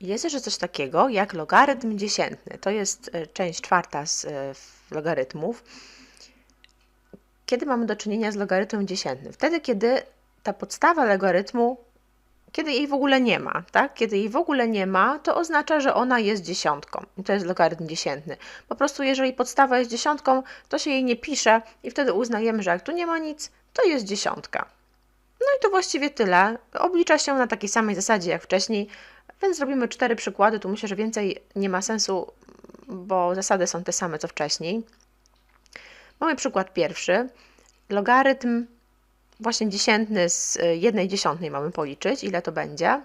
Jest jeszcze coś takiego jak logarytm dziesiętny. To jest e, część czwarta z e, logarytmów. Kiedy mamy do czynienia z logarytmem dziesiętnym? Wtedy, kiedy ta podstawa logarytmu, kiedy jej w ogóle nie ma, tak? Kiedy jej w ogóle nie ma, to oznacza, że ona jest dziesiątką. I to jest logarytm dziesiętny. Po prostu, jeżeli podstawa jest dziesiątką, to się jej nie pisze i wtedy uznajemy, że jak tu nie ma nic, to jest dziesiątka. No i to właściwie tyle. Oblicza się na takiej samej zasadzie jak wcześniej, więc zrobimy cztery przykłady. Tu myślę, że więcej nie ma sensu, bo zasady są te same co wcześniej. Mamy przykład pierwszy. Logarytm właśnie dziesiętny z jednej dziesiątnej mamy policzyć. Ile to będzie?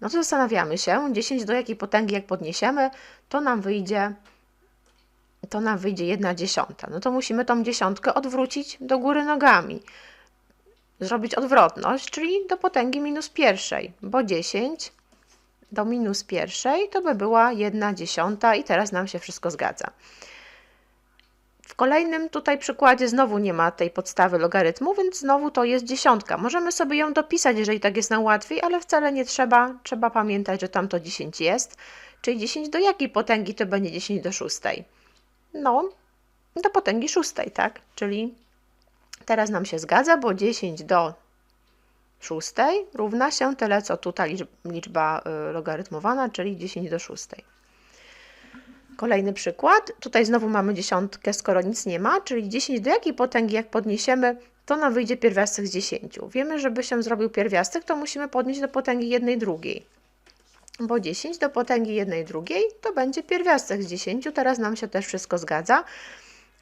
No to zastanawiamy się, 10 do jakiej potęgi jak podniesiemy, to nam wyjdzie to nam wyjdzie jedna dziesiąta. No to musimy tą dziesiątkę odwrócić do góry nogami. Zrobić odwrotność, czyli do potęgi minus pierwszej, bo 10 do minus pierwszej to by była jedna dziesiąta i teraz nam się wszystko zgadza. W kolejnym tutaj przykładzie znowu nie ma tej podstawy logarytmu, więc znowu to jest dziesiątka. Możemy sobie ją dopisać, jeżeli tak jest nam łatwiej, ale wcale nie trzeba. Trzeba pamiętać, że tam to 10 jest. Czyli 10 do jakiej potęgi to będzie 10 do szóstej? No, do potęgi szóstej, tak? Czyli teraz nam się zgadza, bo 10 do szóstej równa się tyle, co tutaj liczb- liczba y, logarytmowana, czyli 10 do szóstej. Kolejny przykład. Tutaj znowu mamy dziesiątkę, skoro nic nie ma, czyli 10 do jakiej potęgi, jak podniesiemy, to nam wyjdzie pierwiastek z 10. Wiemy, żeby się zrobił pierwiastek, to musimy podnieść do potęgi jednej drugiej. Bo 10 do potęgi jednej drugiej to będzie pierwiastek z 10. Teraz nam się też wszystko zgadza.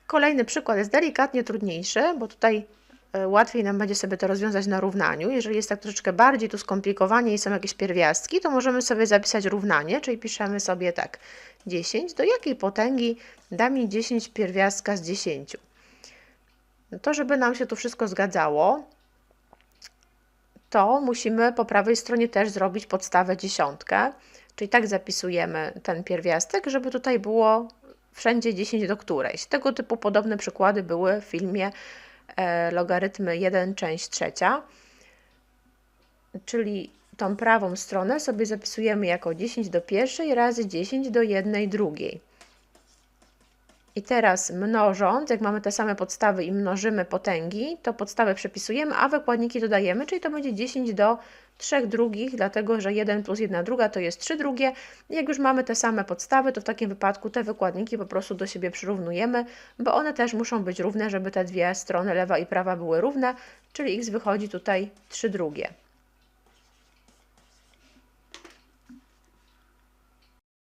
Kolejny przykład jest delikatnie trudniejszy, bo tutaj e, łatwiej nam będzie sobie to rozwiązać na równaniu. Jeżeli jest tak troszeczkę bardziej tu skomplikowanie i są jakieś pierwiastki, to możemy sobie zapisać równanie, czyli piszemy sobie tak 10 do jakiej potęgi da mi 10 pierwiastka z 10. No to, żeby nam się tu wszystko zgadzało, to musimy po prawej stronie też zrobić podstawę dziesiątkę, czyli tak zapisujemy ten pierwiastek, żeby tutaj było wszędzie 10 do którejś. Tego typu podobne przykłady były w filmie e, logarytmy 1 część trzecia, czyli tą prawą stronę sobie zapisujemy jako 10 do pierwszej razy 10 do jednej drugiej. I teraz mnożąc, jak mamy te same podstawy i mnożymy potęgi, to podstawę przepisujemy, a wykładniki dodajemy, czyli to będzie 10 do 3 drugich, dlatego że 1 plus 1 druga to jest 3 drugie. I Jak już mamy te same podstawy, to w takim wypadku te wykładniki po prostu do siebie przyrównujemy, bo one też muszą być równe, żeby te dwie strony, lewa i prawa, były równe, czyli x wychodzi tutaj 3 drugie.